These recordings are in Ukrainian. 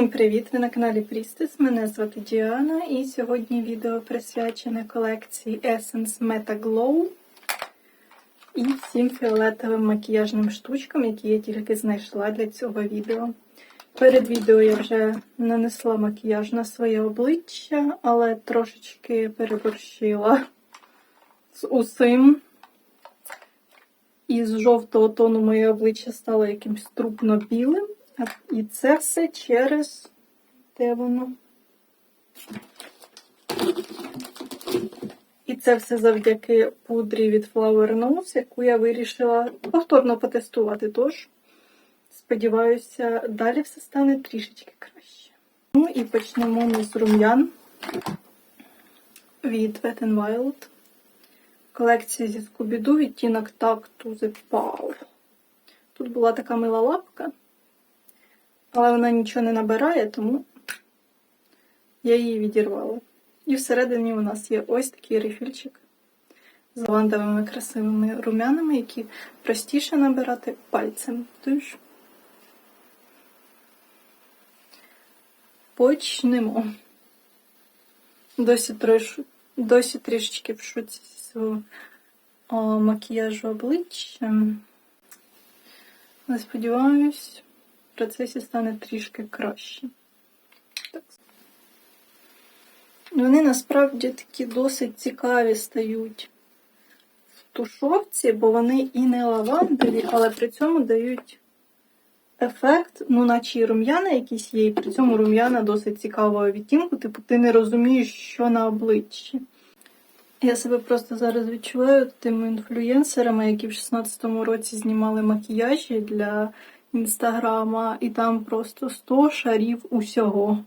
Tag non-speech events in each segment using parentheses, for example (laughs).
Всім привіт! Ви на каналі Priestess. Мене звати Діана, і сьогодні відео присвячене колекції Essence Meta Glow і всім фіолетовим макіяжним штучкам, які я тільки знайшла для цього відео. Перед відео я вже нанесла макіяж на своє обличчя, але трошечки переборщила з усим. І з жовтого тону моє обличчя стало якимось трупно-білим. А- І це все через де воно? І це все завдяки пудрі від Flower Nose, яку я вирішила повторно потестувати. Тож, сподіваюся, далі все стане трішечки краще. Ну і почнемо ми з рум'ян від Wet n Wild. Колекція зі Scooby-Doo відтінок to the Power. Тут була така мила лапка, але вона нічого не набирає, тому я її відірвала. І всередині у нас є ось такий рефільчик з лавандовими красивими румянами, які простіше набирати пальцем. Тож почнемо. Досі, трош... Досі трішечки шоці зі макіяжу обличчя. Але сподіваюсь, процесі стане трішки краще. Вони насправді такі досить цікаві стають в тушовці, бо вони і не лавандові, але при цьому дають ефект, ну, наче і рум'яна якісь є, і при цьому рум'яна досить цікавого відтінку, типу ти не розумієш, що на обличчі. Я себе просто зараз відчуваю тими інфлюєнсерами, які в 16-му році знімали макіяжі для інстаграма, і там просто 100 шарів усього.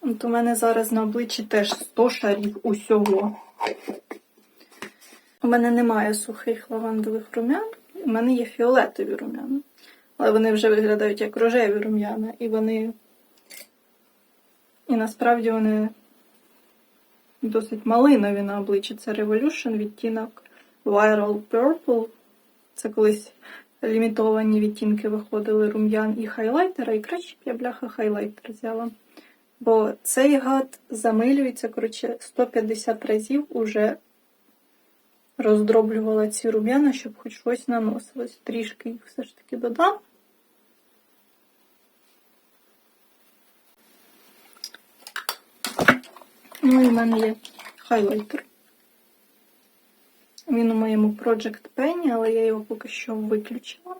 От у мене зараз на обличчі теж 100 шарів усього. У мене немає сухих лавандових рум'ян, у мене є фіолетові рум'яна. Але вони вже виглядають як рожеві рум'яна, і вони. І насправді вони досить малинові на обличчі. Це Revolution відтінок Viral Purple. Це колись лімітовані відтінки виходили рум'ян і хайлайтера, і краще б я бляха хайлайтер взяла. Бо цей гад замилюється, коротше, 150 разів уже роздроблювала ці рум'яна, щоб хоч щось наносилось. Трішки їх все ж таки додам. Ну і в мене є хайлайтер. Він у моєму Project Pen, але я його поки що виключила.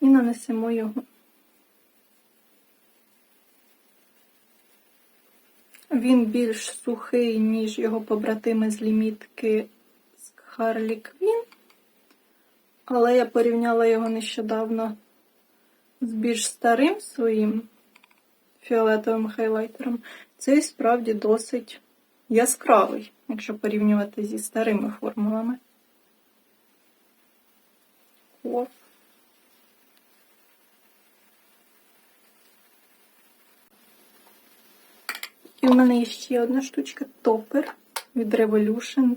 І нанесемо його. Він більш сухий, ніж його побратими з лімітки з Harley Quinn. Але я порівняла його нещодавно з більш старим своїм фіолетовим хайлайтером. Цей справді досить яскравий, якщо порівнювати зі старими формулами. О. І в мене є ще одна штучка топер від Revolution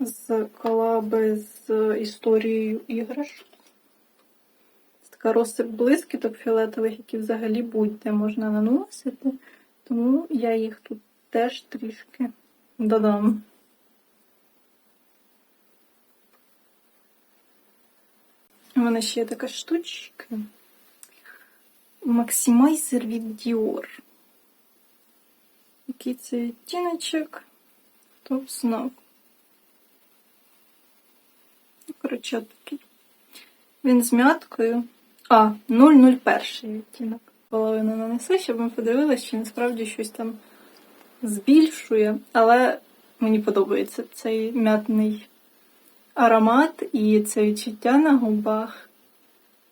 з колаби з історією іграшок. Це така розсип блискіток фіолетових, які взагалі будь-де можна наносити. Тому я їх тут теж трішки додам. У мене ще є така штучка. Максимайзер від Dior. Який це відтіночок? Хто б знав. Ну, Коротше, такий. Він з мяткою. А, 001 відтінок. Половину нанесу, щоб ми подивилися, чи насправді щось там збільшує. Але мені подобається цей м'ятний аромат і це відчуття на губах.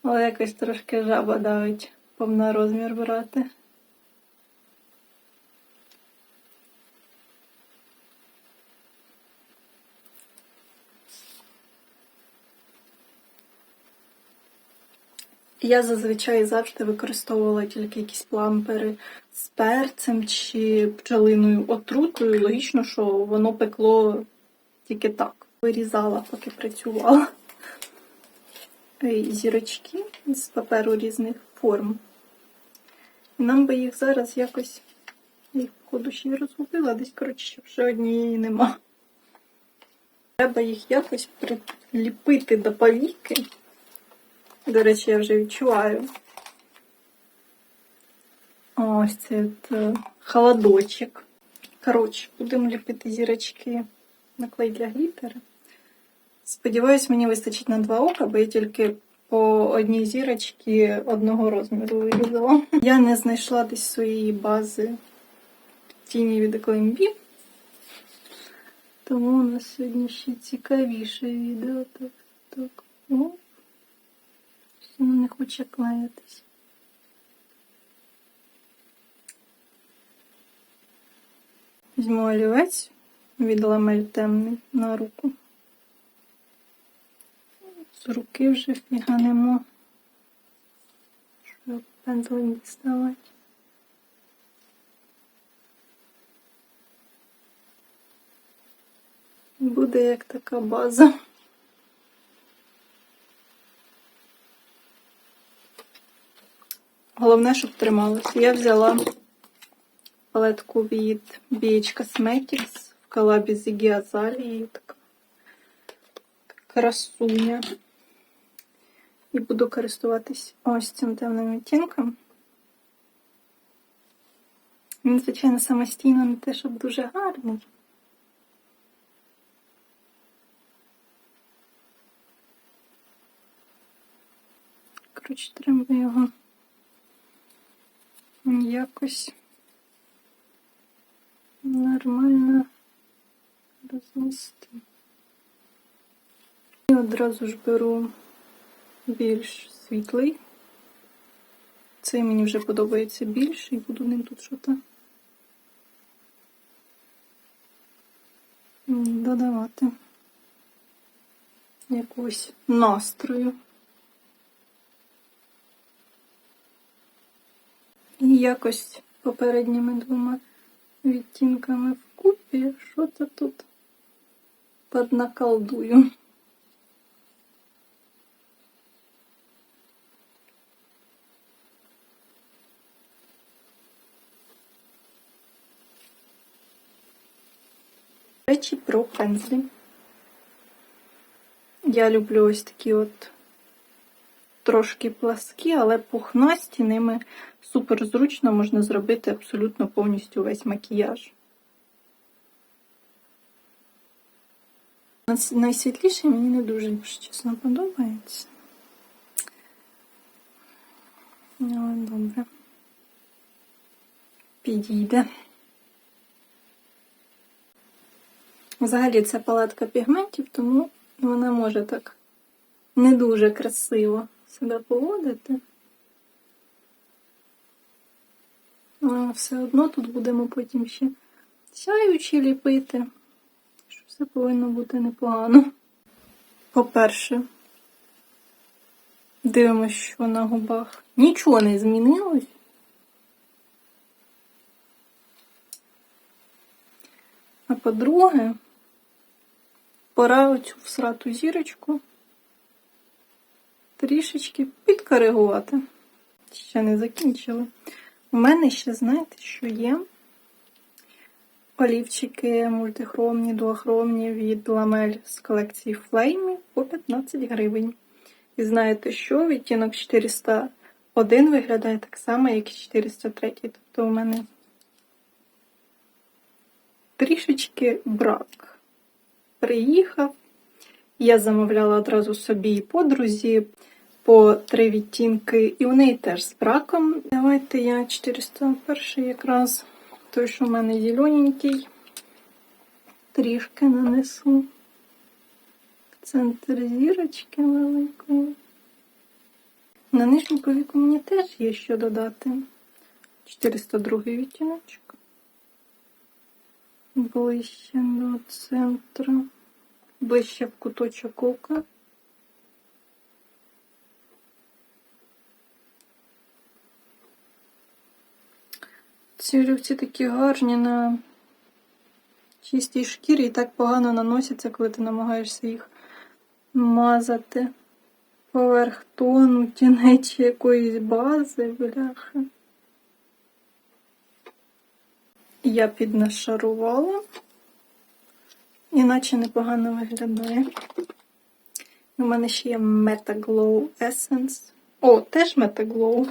Але якось трошки жаба давить повна розмір брати. Я зазвичай завжди використовувала тільки якісь плампери з перцем чи пчелиною отрутою. Логічно, що воно пекло тільки так. Вирізала, поки працювала. Зірочки. з паперу різних форм. І нам би їх зараз якось. Їх, походу, ще й розгубила, десь, коротше, ще однієї нема. Треба їх якось приліпити до повіки. До речі, я вже відчуваю. Ось це от, е, холодочок. Коротше, будемо ліпити зірочки на клей для глітера. Сподіваюсь, мені вистачить на два ока, бо я тільки по одній зірочці одного розміру вирізала. Я не знайшла десь своєї бази тіні від Екламбі. Тому у нас сьогодні ще цікавіше відео. Так, так. О, не хоче клеїтись. Візьму олівець від ламель темний на руку. З руки вже фіганемо, щоб пензлем діставати. Буде як така база. Головне, щоб трималося. Я взяла палетку від BH Cosmetics в колабі з Iggy Azalea. Така красуня. І буду користуватись ось цим темним відтінком. Він, звичайно, самостійно не те, щоб дуже гарний. Коротше, треба його якось нормально рознести. І одразу ж беру більш світлий. Цей мені вже подобається більше і буду ним тут щось додавати якогось настрою. І якось попередніми двома відтінками вкупі, що це тут поднаколдую. Речі про пензлі. Я люблю ось такі от трошки пласкі, але пухнасті ними супер зручно можна зробити абсолютно повністю весь макіяж. Найсвітліший мені не дуже, чесно, подобається. Але добре. Підійде. Взагалі це палатка пігментів, тому вона може так не дуже красиво себе поводити. А все одно тут будемо потім ще сяючі ліпити, що все повинно бути непогано. По-перше, дивимося, що на губах нічого не змінилось. А по-друге, пора оцю всрату зірочку трішечки підкоригувати. Ще не закінчили. У мене ще, знаєте, що є олівчики мультихромні, дуохромні від ламель з колекції Flame по 15 гривень. І знаєте що? Відтінок 401 виглядає так само, як і 403. Тобто у мене трішечки брак. Приїхав. Я замовляла одразу собі і подрузі по три відтінки, і у неї теж з браком. Давайте я 401 якраз той, що в мене зелененький, трішки нанесу в центр зірочки великої. На нижню повіку мені теж є що додати. 402 відтіночок. Ближче до центру, ближче в куточок ока. Ці олівці такі гарні на чистій шкірі і так погано наносяться, коли ти намагаєшся їх мазати. поверх тону тінечі (laughs) якоїсь бази, бляха. Я піднашарувала, іначе непогано виглядає. У мене ще є Metaglow Essence. О, теж Metaglow.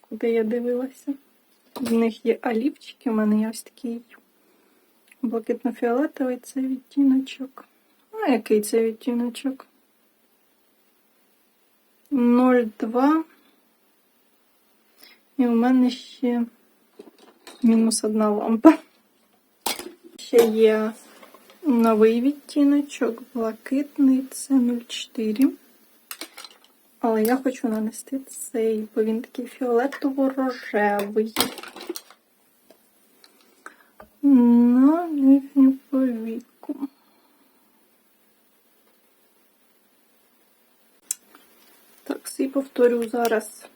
Куди я дивилася? В них є олівчики, у мене є ось такий блакитно-фіолетовий це відтіночок. А який це відтіночок? 0,2. І у мене ще мінус одна лампа. Ще є новий відтіночок, блакитний, це 0,4. Але я хочу нанести цей, бо він такий фіолетово-рожевий. На нижню повіку. Так, і повторю зараз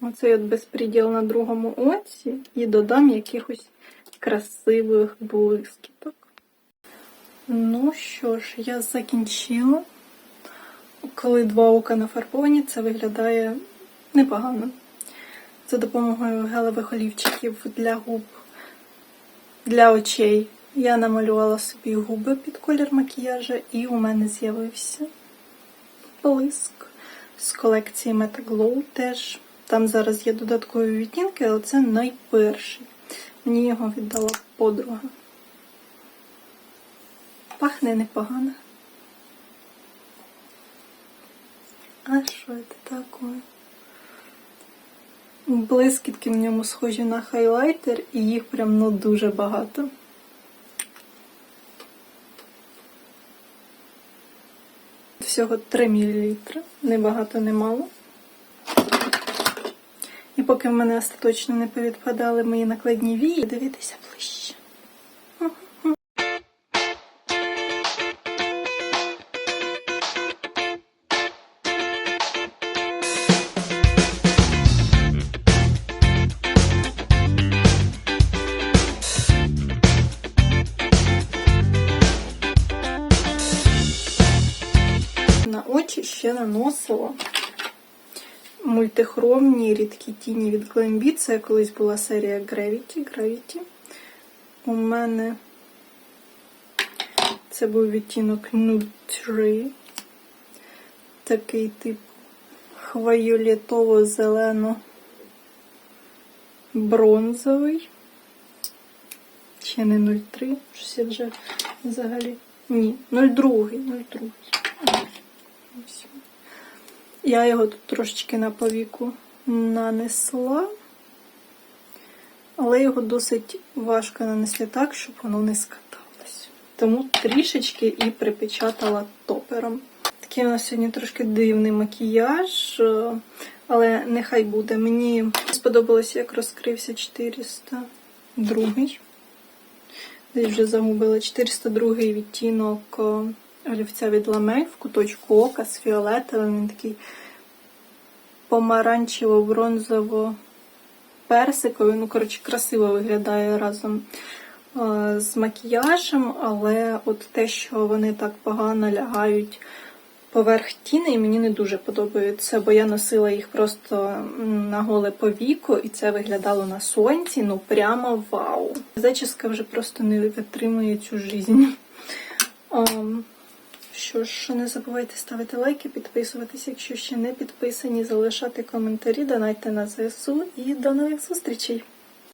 оцей от безпреділ на другому оці і додам якихось красивих блискіток. Ну що ж, я закінчила. Коли два ока нафарбовані, це виглядає непогано. За допомогою гелевих олівчиків для губ, для очей. Я намалювала собі губи під колір макіяжа, і у мене з'явився блиск з колекції Metaglow теж. Там зараз є додаткові відтінки, але це найперший. Мені його віддала подруга. Пахне непогано. А що це таке? Блискітки в ньому схожі на хайлайтер, і їх прям ну дуже багато. Всього 3 мл, не багато, не мало. І поки в мене остаточно не повідпадали мої накладні вії, дивіться ближче. Ще наносила мультихромні рідкі тіні від Glambi. Це колись була серія Gravity. Gravity. У мене це був відтінок Nude 3. Такий тип хвайолітово-зелено бронзовий. Ще не 0,3, щось я вже взагалі. Ні, 0,2, 0,2. Ось. Я його тут трошечки на повіку нанесла, але його досить важко нанести так, щоб воно не скаталось. Тому трішечки і припечатала топером. Такий у нас сьогодні трошки дивний макіяж, але нехай буде. Мені сподобалося, як розкрився 402. Десь вже загубила 402 відтінок олівця від ламель в куточку ока з фіолетовим. Він такий помаранчево-бронзово-персиковий. Ну, коротше, красиво виглядає разом з макіяжем, але от те, що вони так погано лягають поверх тіни, мені не дуже подобається, бо я носила їх просто на голе повіко, і це виглядало на сонці, ну прямо вау. Зачіска вже просто не витримує цю жизнь. Що ж, не забувайте ставити лайки, підписуватися, якщо ще не підписані, залишати коментарі, донайте на ЗСУ і до нових зустрічей!